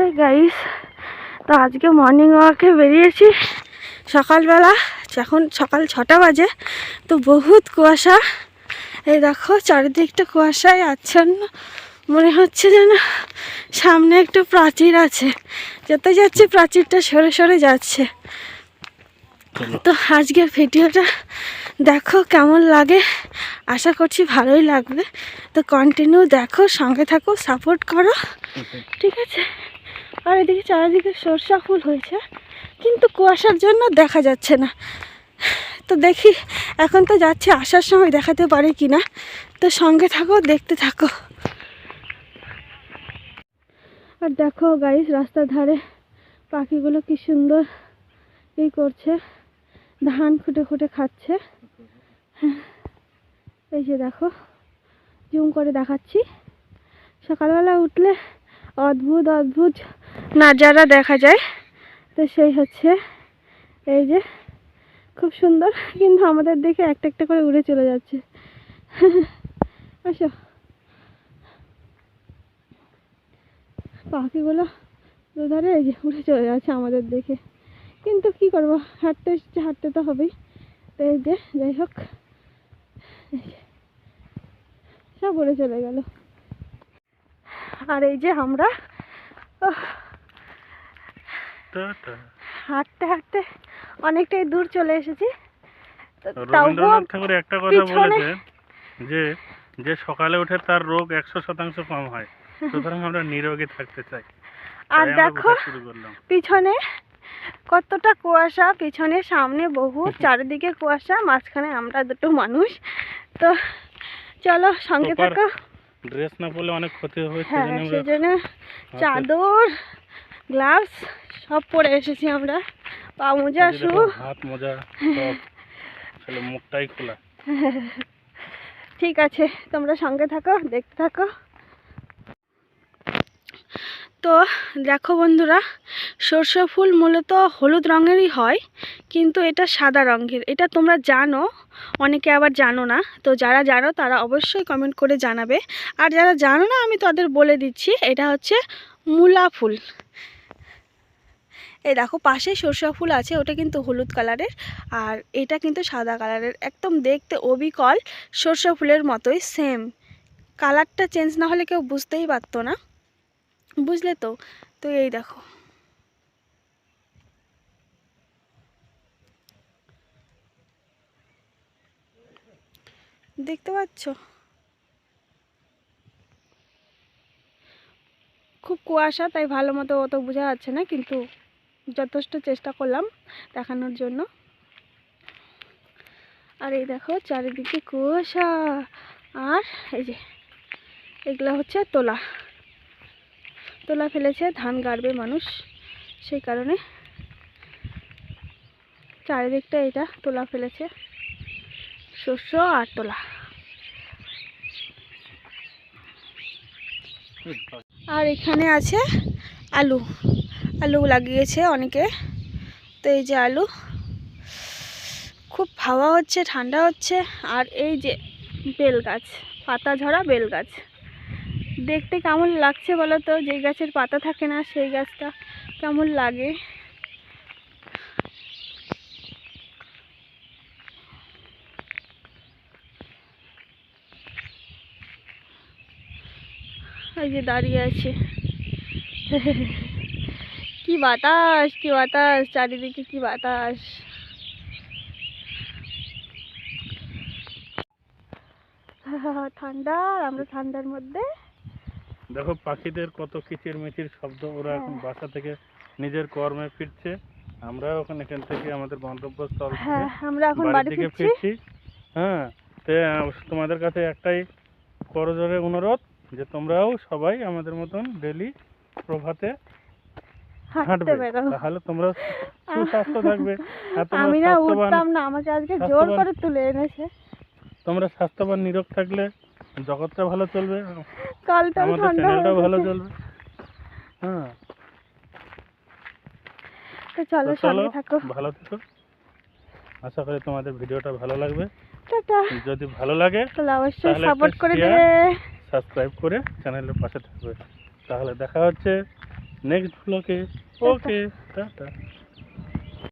হ্যাঁ গাইস তো আজকে মর্নিং ওয়াকে বেরিয়েছি। সকালবেলা এখন সকাল ছটা বাজে তো বহুত কুয়াশা। এই দেখো চারিদিকটা কুয়াশায় আচ্ছন্ন। মনে হচ্ছে যেন সামনে একটু প্রাচীর আছে। যত যাচ্ছে প্রাচীরটা সরে সরে যাচ্ছে। তো আজকের ভিডিওটা দেখো কেমন লাগে। আশা করছি ভালোই লাগবে। তো কন্টিনিউ দেখো সঙ্গে থাকো সাপোর্ট করো। ঠিক আছে? আর এদিকে চারিদিকে সরষা ফুল হয়েছে কিন্তু কুয়াশার জন্য দেখা যাচ্ছে না। তো দেখি এখন তো যাচ্ছি আসার সময় দেখাতে পারি কি না। তো সঙ্গে থাকো দেখতে থাকো। আর দেখো গাইস রাস্তার ধারে পাখিগুলো কি সুন্দর ই করছে ধান খুঁটে খুঁটে খাচ্ছে। হ্যাঁ, এই যে দেখো জুম করে দেখাচ্ছি। সকালবেলা উঠলে অদ্ভুত অদ্ভুত নাজারা দেখা যায়। তো সেই হচ্ছে এই যে, খুব সুন্দর, কিন্তু আমাদের দেখে একটা একটা করে উড়ে চলে যাচ্ছে। আসো। পাখিগুলো দুধারে এই যে উড়ে চলে যাচ্ছে আমাদের দেখে কিন্তু কি করব, হাঁটতে এসেছে হাঁটতে তো হবেই। তো এই যে, যাই হোক। সব উড়ে চলে গেল। আর এই যে আমরা। হাঁটতে হাঁটতে? অনেকটাই দূর চলে এসেছি। রবীন্দ্রনাথ ঠাকুর একটা কথা বলেছেন যে যে সকালে উঠে তার রোগ একশো শতাংশ কম হয় সুতরাং আমরা নিরোগী থাকতে চাই। আর দেখো পিছনে কতটা কুয়াশা পিছনে সামনে বহু চারিদিকে কুয়াশা মাঝখানে আমরা দুটো মানুষ। তো চলো সঙ্গে থাকো। ড্রেস না পরলে অনেক ক্ষতি হবে হ্যাঁ সেজন্য সেই জন্য চাদর গ্লাভস সব পরে এসেছি আমরা। পা মোজা শু। হাত মোজা খালি মুখটাই খোলা। ঠিক আছে তোমরা সঙ্গে থাকো দেখতে থাকো। তো দেখো বন্ধুরা সর্ষে ফুল মূলত হলুদ রঙেরই হয় কিন্তু এটা সাদা রঙের। এটা তোমরা জানো অনেকে আবার জানো না। তো যারা জানো তারা অবশ্যই কমেন্ট করে জানাবে। আর যারা জানো না আমি তাদের বলে দিচ্ছি এটা হচ্ছে মূলা ফুল। এই দেখো পাশে সরষা ফুল আছে, ওটা কিন্তু হলুদ কালারের। আর এটা কিন্তু সাদা কালারের। একদম দেখতে অবিকল, সরষা ফুলের মতোই সেম কালারটা চেঞ্জ না হলে কেউ বুঝতেই পারতো না। বুঝলে তো? তো এই দেখো। দেখতে পাচ্ছ? খুব কুয়াশা, তাই ভালো মতো অত বোঝা যাচ্ছে না, কিন্তু যথেষ্ট চেষ্টা করলাম দেখানোর জন্য। আর এই দেখো চারিদিকে কুয়াশা। আর এই যে, এগুলো হচ্ছে তোলা। তোলা ফেলেছে, ধান গাড়বে মানুষ। সেই কারণে চারিদিকটা এটা তোলা ফেলেছে। শস্য আর তোলা। আর এখানে আছে আলু। আলু লাগিয়েছে অনেকে। তো এই যে আলু। খুব হাওয়া হচ্ছে, ঠান্ডা হচ্ছে। আর এই যে বেল গাছ পাতা ঝরা বেল গাছ দেখতে কেমন লাগছে বলো তো? যে গাছের পাতা থাকে না, সেই গাছটা কেমন লাগে? এই যে দাঁড়িয়ে আছে। কি বাতাস কি বাতাস চারিদিকে কি বাতাস? ঠান্ডা আমরা ঠান্ডার মধ্যে। দেখো পাখিদের কত কিচির মিচির শব্দ ওরা এখন হ্যাঁ। বাসা থেকে নিজের কর্মে ফিরছে। আমরাও এখন এখান থেকে আমাদের গন্তব্যস্থল থেকে হ্যাঁ আমরা এখন বাড়ি দিকে ফিরছি। ফিরছি। হ্যাঁ তো তোমাদের কাছে একটাই করজোরে অনুরোধ যে তোমরাও সবাই আমাদের মতন ডেলি প্রভাতে হাঁটতে বেরো। তাহলে তোমরা সুস্বাস্থ্য থাকবে। আমি না উঠতাম না আমাকে আজকে জোর করে তুলে এনেছে। তোমরা স্বাস্থ্যবান নিরোগ থাকলে জগৎটা ভালো চলবে। ঠান্ডা ভালো চলবে। হ্যাঁ। তো চলো সঙ্গে থাকো। ভালো থেকো। আশা করি তোমাদের ভিডিওটা ভালো লাগবে। যদি ভালো লাগে তাহলে অবশ্যই সাপোর্ট করে দেবে। সাবস্ক্রাইব করে চ্যানেলের পাশে থাকবে। তাহলে দেখা হচ্ছে নেক্সট ব্লকে ওকে টাটা